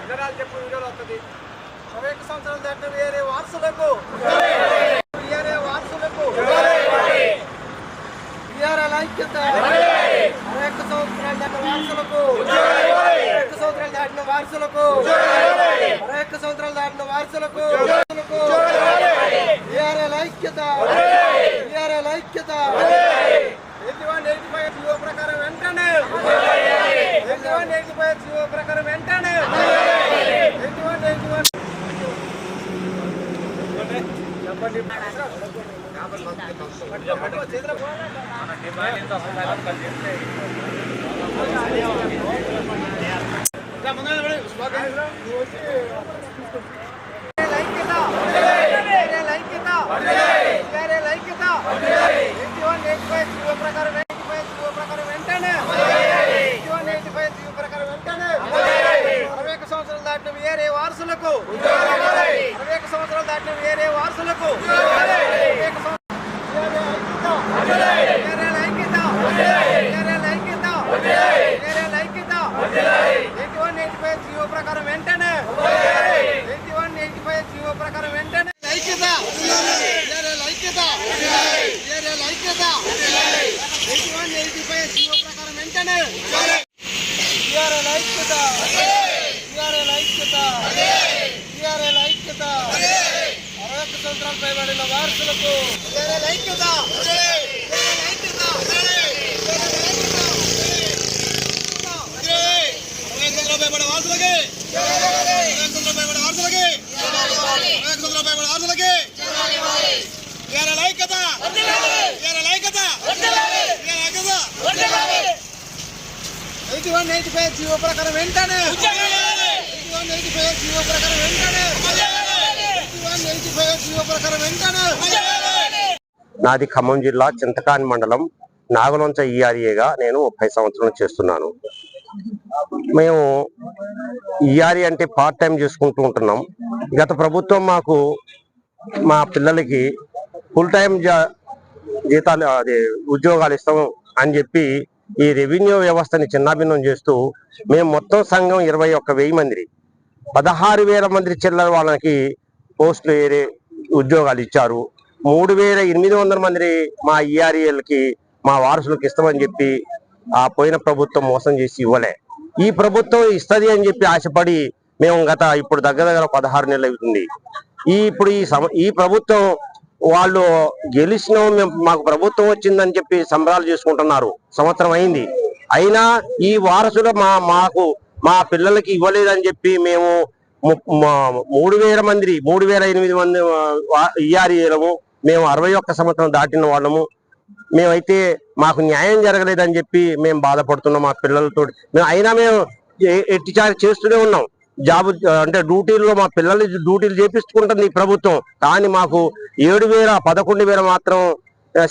వివరాలు చెప్పు వీడియోలో వస్తుంది. ఇరవై ఒక్క సంవత్సరాలు దాటిన వేరే వారసులకు వేరే వారసులకు విఆర్ఎల్ ఐక్యత. అరవై ఒక్క సంవత్సరాలు దాటిన వారసులకు. అరవై ఒక్క సంవత్సరాలు దాటిన వారసులకు. అరవై ఒక్క సంవత్సరాలు దాటిన వారసులకు. విఆర్ఎల్ ఐక్యత. విఆర్ఎల్ ఐక్యత. Eighty one eighty five GO ప్రకారం వెంటనే. Eighty one eighty five GO ప్రకారం వెంటనే. ఎయిటీ వన్ ఎయిటీ వన్ సంవత్సరాలు దాటిన వేరే వారసులకు అరవై సంవత్సరాలు దాటిన వేరే వారసులకు అరవై ఒక్క సంవత్సరాలు వేరే ఐక్యత వేరే ఐక్యత వేరే ఐక్యత eighty one eighty five GO ప్రకారం వెంటనే eighty one eighty five GO ప్రకారం వెంటనే ఐక్యత వేరే ఐక్యత వేరే ఐక్యత eighty one eighty five GO ప్రకారం వెంటనే టిఆర్ఎల్ ఐక్యత! టిఆర్ఎల్ ఐక్యత! టిఆర్ఎల్ ఐక్యత! అరవై ఒక్క సంవత్సరాలు పైబడిన వారసులకు! టిఆర్ఎల్ ఐక్యత టిఆర్ఎల్ ఐక్యత అరవై సంవత్సరాలు పైబడిన వారసులకి అరవై సంవత్సరాలు పైబడిన వారసులకి అరవై సంవత్సరాలు పైబడిన వారసులకి టిఆర్ఎల్ ఐక్యత టిఆర్ఎల్ ఐక్యత టిఆర్ఎల్ ఐక్యత eighty one eighty five GO ప్రకారం వెంటనే eighty one eighty five GO ప్రకారం వెంటనే eighty one eighty five GO ప్రకారం వెంటనే. నాది ఖమ్మం జిల్లా చింతకాని మండలం నాగలొంచ ఈఆర్ఏగా నేను ముప్పై సంవత్సరాలు చేస్తున్నాను. మేము ఈఆర్ఏ అంటే పార్ట్ టైం చేసుకుంటూ ఉంటున్నాం. గత ప్రభుత్వం మాకు మా పిల్లలకి ఫుల్ టైం జీతాలు అదే ఉద్యోగాలు ఇస్తాం అని చెప్పి ఈ రెవెన్యూ వ్యవస్థని చిన్నాభిన్నం చేస్తూ మేము మొత్తం సంఘం ఇరవై ఒక్క వెయ్యి మంది పదహారు వేల మంది చిల్లర వాళ్ళకి పోస్టులు వేరే ఉద్యోగాలు ఇచ్చారు. మూడు వేల ఎనిమిది వందల మంది మా ఈఆర్ఏలకి మా వారసులకు ఇస్తామని చెప్పి ఆ పోయిన ప్రభుత్వం మోసం చేసి ఇవ్వలే. ఈ ప్రభుత్వం ఇస్తది అని చెప్పి ఆశపడి మేము గత ఇప్పుడు దగ్గర దగ్గర పదహారు నెలలు అవుతుంది. ఈ ఇప్పుడు ఈ ఈ ప్రభుత్వం వాళ్ళు గెలిచిన మేము మాకు ప్రభుత్వం వచ్చిందని చెప్పి సంబరాలు చేసుకుంటున్నారు. సంవత్సరం అయింది. అయినా ఈ వారసులు మా మాకు మా పిల్లలకి ఇవ్వలేదని చెప్పి మేము మా- మూడు వేల మంది మూడు వేల ఎనిమిది మంది ఈఆర్ఏలము మేము అరవై ఒక్క సంవత్సరం దాటిన వాళ్ళము. మేమైతే మాకు న్యాయం జరగలేదని చెప్పి మేము బాధపడుతున్నాం మా పిల్లలతో మేము అయినా మేము ఏ- ఎట్టి చేస్తూనే ఉన్నాం. జాబ్ అంటే డ్యూటీల్లో మా పిల్లల్ని డ్యూటీలు చేపించుకుంటుంది ఈ ప్రభుత్వం. కానీ మాకు ఏడు వేల పదకొండు వేల మాత్రం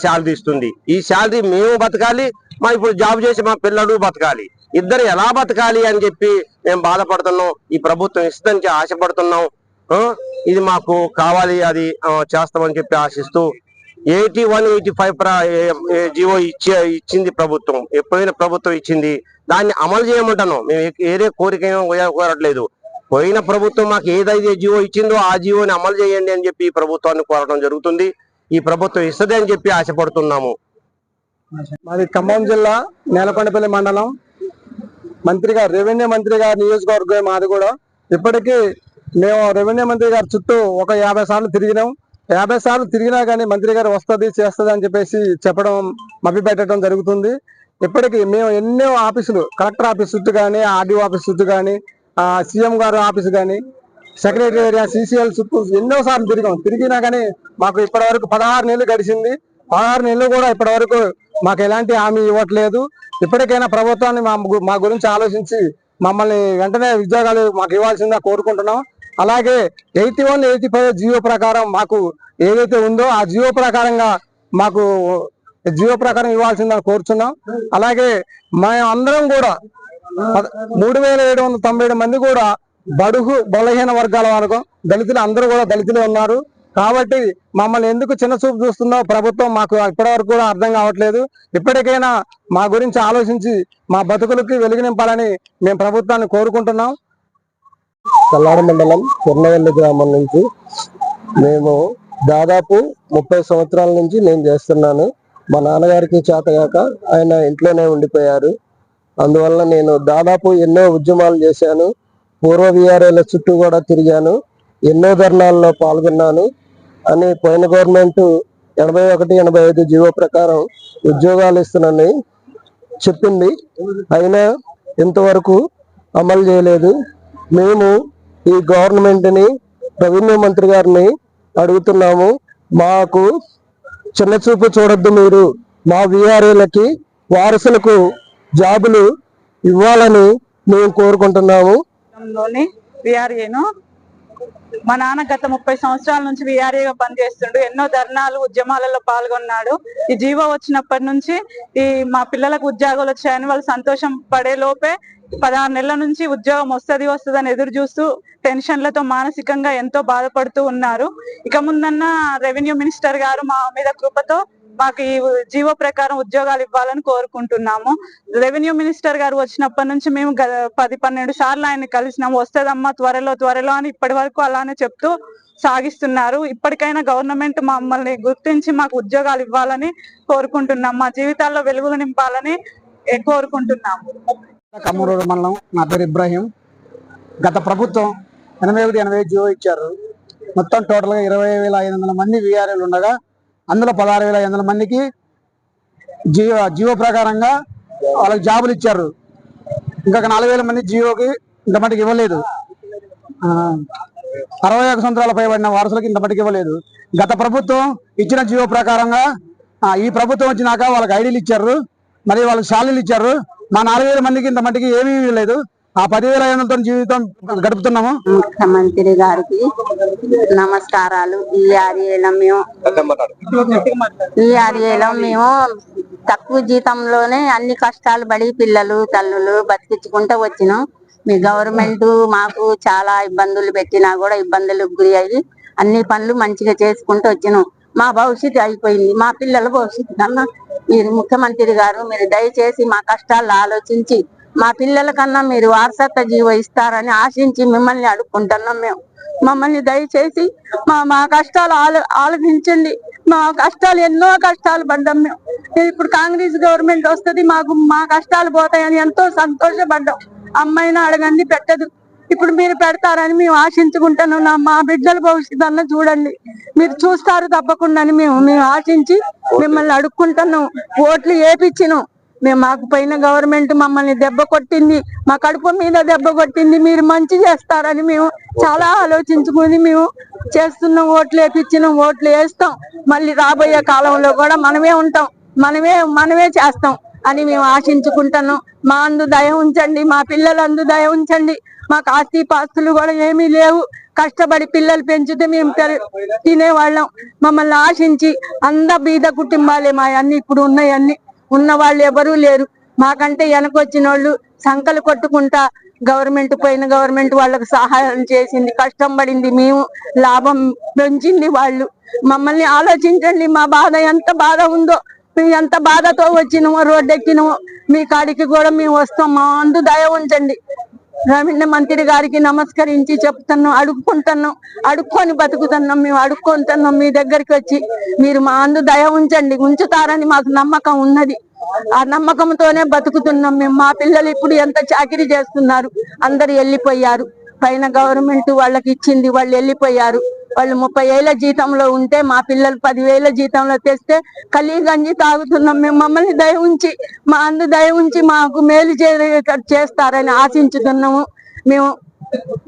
శాలరీ ఇస్తుంది. ఈ శాలరీ మేము బతకాలి మా ఇప్పుడు జాబ్ చేసి మా పిల్లలు బతకాలి. ఇద్దరు ఎలా బతకాలి అని చెప్పి మేము బాధపడుతున్నాం. ఈ ప్రభుత్వం ఇస్తుందని ఆశపడుతున్నాం. ఇది మాకు కావాలి అది చేస్తామని చెప్పి ఆశిస్తూ eighty one eighty five GO ఇచ్చే ఇచ్చింది ప్రభుత్వం. ఎప్పుడైనా ప్రభుత్వం ఇచ్చింది. దాన్ని అమలు చేయమంటాను మేము ఏదే కోరిక కోరట్లేదు పోయిన ప్రభుత్వం మాకు ఏదైతే జీవో ఇచ్చిందో ఆ జీవోని అమలు చేయండి అని చెప్పి ఈ ప్రభుత్వాన్ని కోరడం జరుగుతుంది. ఈ ప్రభుత్వం ఇస్తుంది అని చెప్పి ఆశపడుతున్నాము. మాది ఖమ్మం జిల్లా నేలకొండపల్లి మండలం. మంత్రి గారు రెవెన్యూ మంత్రి గారి నియోజకవర్గం మాది కూడా. ఇప్పటికీ మేము రెవెన్యూ మంత్రి గారి చుట్టూ ఒక యాభై సార్లు తిరిగినాం. యాభై సార్లు తిరిగినా కానీ మంత్రి గారు వస్తుంది చేస్తుంది అని చెప్పేసి చెప్పడం మభ్యపెట్టడం జరుగుతుంది. ఇప్పటికీ మేము ఎన్నో ఆఫీసులు కలెక్టర్ ఆఫీస్ చుట్టూ కానీ ఆర్డీఓ ఆఫీస్ చుట్టూ కానీ సీఎం గారు ఆఫీస్ కానీ సెక్రటరీ ఏరియా సీసీఎల్ చుట్టూ ఎన్నో సార్లు తిరిగాం. తిరిగినా కానీ మాకు ఇప్పటి వరకు పదహారు నెలలు గడిచింది. పదహారు నెలలు కూడా ఇప్పటి వరకు మాకు ఎలాంటి హామీ ఇవ్వట్లేదు. ఇప్పటికైనా ప్రభుత్వాన్ని మా గురించి ఆలోచించి మమ్మల్ని వెంటనే ఉద్యోగాలు మాకు ఇవ్వాల్సిందా కోరుకుంటున్నాం. అలాగే eighty one eighty five GO ప్రకారం మాకు ఏదైతే ఉందో ఆ జియో ప్రకారంగా మాకు జియో ప్రకారం ఇవ్వాల్సిందని కోరుచున్నాం. అలాగే మేము అందరం కూడా మూడు వేల ఏడు వందల తొంభై ఏడు మంది కూడా బడుగు బలహీన వర్గాల వరకు దళితులు అందరూ కూడా దళితులు ఉన్నారు. కాబట్టి మమ్మల్ని ఎందుకు చిన్న చూపు చూస్తుందో ప్రభుత్వం మాకు ఇప్పటివరకు కూడా అర్థం కావట్లేదు. ఇప్పటికైనా మా గురించి ఆలోచించి మా బతుకులకి వెలుగు నింపాలని మేము ప్రభుత్వాన్ని కోరుకుంటున్నాం. కల్లాడ మండలం కొన్నవెల్లి గ్రామం నుంచి మేము దాదాపు ముప్పై సంవత్సరాల నుంచి నేను చేస్తున్నాను. మా నాన్నగారికి చేతగాక ఆయన ఇంట్లోనే ఉండిపోయారు. అందువల్ల నేను దాదాపు ఎన్నో ఉద్యమాలు చేశాను. పూర్వ విఆర్ఏల చుట్టూ కూడా తిరిగాను. ఎన్నో ధర్నాల్లో పాల్గొన్నాను. అని పోయిన గవర్నమెంట్ ఎనభై ఒకటి ఎనభై ఐదు జీవో ప్రకారం ఉద్యోగాలు ఇస్తున్నానని చెప్పింది. అయినా ఇంతవరకు అమలు చేయలేదు. మేము ఈ గవర్నమెంట్ని రెవెన్యూ మంత్రి గారిని అడుగుతున్నాము. మాకు చిన్న చూపు చూడొద్దు మీరు. మా విఆర్ఏలకి వారసులకు జాబులు ఇవ్వాలని మేము కోరుకుంటున్నాము. విఆర్ఏను మా నాన్న గత ముప్పై సంవత్సరాల నుంచి విఆర్ఏగా పనిచేస్తుండు. ఎన్నో ధర్నాలు ఉద్యమాలలో పాల్గొన్నాడు. ఈ జీవో వచ్చినప్పటి నుంచి ఈ మా పిల్లలకు ఉద్యోగాలు వచ్చాయని వాళ్ళు సంతోషం పడే లోపే పదహారు నెలల నుంచి ఉద్యోగం వస్తది వస్తుంది అని ఎదురు చూస్తూ టెన్షన్లతో మానసికంగా ఎంతో బాధపడుతూ ఉన్నారు. ఇక ముందన్న రెవెన్యూ మినిస్టర్ గారు మా మీద కృపతో మాకు ఈ జీవో ప్రకారం ఉద్యోగాలు ఇవ్వాలని కోరుకుంటున్నాము. రెవెన్యూ మినిస్టర్ గారు వచ్చినప్పటి నుంచి మేము గ- పది పన్నెండు సార్లు ఆయన కలిసినాము. వస్తుందమ్మా త్వరలో త్వరలో అని ఇప్పటి వరకు అలానే చెప్తూ సాగిస్తున్నారు. ఇప్పటికైనా గవర్నమెంట్ మమ్మల్ని గుర్తించి మాకు ఉద్యోగాలు ఇవ్వాలని కోరుకుంటున్నాం. మా జీవితాల్లో వెలుగులు నింపాలని కోరుకుంటున్నాము. కమ్మరూరు మండలం. నా పేరు ఇబ్రాహీం. గత ప్రభుత్వం ఎనభై ఒకటి ఎనభై జీవో ఇచ్చారు. మొత్తం టోటల్గా ఇరవై వేల ఐదు వందల మంది విఆర్ఏలు ఉండగా అందులో పదహారు వేల ఐదు వందల మందికి జియో జియో ప్రకారంగా వాళ్ళకి జాబులు ఇచ్చారు. ఇంకా నాలుగు వేల మంది జియోకి ఇంత మటుకు ఇవ్వలేదు. అరవై ఒక సంవత్సరాల పైబడిన వారసులకు ఇంత మటుకు ఇవ్వలేదు. గత ప్రభుత్వం ఇచ్చిన జియో ప్రకారంగా ఈ ప్రభుత్వం వచ్చినాక వాళ్ళకి ఐడీలు ఇచ్చారు. మరి వాళ్ళకి శాలీలు ఇచ్చారు. మా నాలుగు వేల మందికి ఇంత మట్టికి ఏమీ లేదు ఆ పదివేల ఐదు జీవితం గడుపుతున్నాము. ముఖ్యమంత్రి గారికి నమస్కారాలు. ఈ ఏరియాలో మేము ఈ ఏరియాలో మేము తక్కువ జీతంలోనే అన్ని కష్టాలు పడి పిల్లలు తల్లులు బతికించుకుంటూ వచ్చినాం. మీ గవర్నమెంట్ మాకు చాలా ఇబ్బందులు పెట్టినా కూడా ఇబ్బందులకు గురి అయ్యి అన్ని పనులు మంచిగా చేసుకుంటూ వచ్చినాం. మా భవిష్యత్తు అయిపోయింది. మా పిల్లల భవిష్యత్తు కన్నా మీరు ముఖ్యమంత్రి గారు మీరు దయచేసి మా కష్టాలు ఆలోచించి మా పిల్లల కన్నా మీరు వారసత్వ జీవో ఇస్తారని ఆశించి మిమ్మల్ని అడుక్కుంటున్నాం మేము. మమ్మల్ని దయచేసి మా మా కష్టాలు ఆలో ఆలోచించండి. మా కష్టాలు ఎన్నో కష్టాలు పడ్డాం మేము. ఇప్పుడు కాంగ్రెస్ గవర్నమెంట్ వస్తది మాకు మా కష్టాలు పోతాయని ఎంతో సంతోషపడ్డాం. అమ్మాయిని అడగండి పెట్టదు. ఇప్పుడు మీరు పెడతారని మేము ఆశించుకుంటున్నాం. నా- మా బిడ్డల భవిష్యత్తు అన్న చూడండి. మీరు చూస్తారు తప్పకుండా అని మేము మేము ఆశించి మిమ్మల్ని అడుక్కుంటున్నాం. ఓట్లు ఏపిచ్చినాం. మేము మాకు పైన గవర్నమెంట్ మమ్మల్ని దెబ్బ కొట్టింది మా కడుపు మీద దెబ్బ కొట్టింది మీరు మంచి చేస్తారని మేము చాలా ఆలోచించుకుని మేము చేస్తున్నాం ఓట్లు వేపించినాం ఓట్లు వేస్తాం. మళ్ళీ రాబోయే కాలంలో కూడా మనమే ఉంటాం మనమే మనమే చేస్తాం అని మేము ఆశించుకుంటాను. మా అందు దయ ఉంచండి మా పిల్లల అందు దయ ఉంచండి. మాకు ఆస్తి పాస్తులు కూడా ఏమీ లేవు. కష్టపడి పిల్లలు పెంచితే మేము తినేవాళ్ళం. మమ్మల్ని ఆశించి అంద బీద కుటుంబాలే మా అన్ని ఇప్పుడు ఉన్నాయన్నీ ఉన్న వాళ్ళు ఎవరూ లేరు. మాకంటే వెనకొచ్చిన వాళ్ళు సంకలు కొట్టుకుంటా గవర్నమెంట్ పోయిన గవర్నమెంట్ వాళ్ళకి సహాయం చేసింది. కష్టం పడింది. మేము లాభం పెంచింది వాళ్ళు. మమ్మల్ని ఆలోచించండి. మా బాధ ఎంత బాధ ఉందో మేము ఎంత బాధతో వచ్చినామో రోడ్డు ఎక్కినమో మీ కాడికి కూడా మేము వస్తాం. మా అందు దయ ఉంచండి. రవీంద్ర మంత్రి గారికి నమస్కరించి చెప్తున్నాం అడుక్కుంటున్నాం అడుక్కొని బతుకుతున్నాం మేము అడుక్కుంటున్నాం మీ దగ్గరికి వచ్చి. మీరు మా అందు దయ ఉంచండి ఉంచుతారని మాకు నమ్మకం ఉన్నది. ఆ నమ్మకంతోనే బతుకుతున్నాం మేము. మా పిల్లలు ఇప్పుడు ఎంత చాకిరీ చేస్తున్నారు అందరు వెళ్ళిపోయారు. పైన గవర్నమెంట్ వాళ్ళకి ఇచ్చింది వాళ్ళు వెళ్ళిపోయారు. వాళ్ళు ముప్పై ఏళ్ళ జీతంలో ఉంటే మా పిల్లలు పదివేల జీతంలో తెస్తే కలీ గంజి తాగుతున్నాం. మేము మమ్మల్ని దయ ఉంచి మా అందు దయ ఉంచి మాకు మేలు చేస్తారని ఆశించుతున్నాము. మేము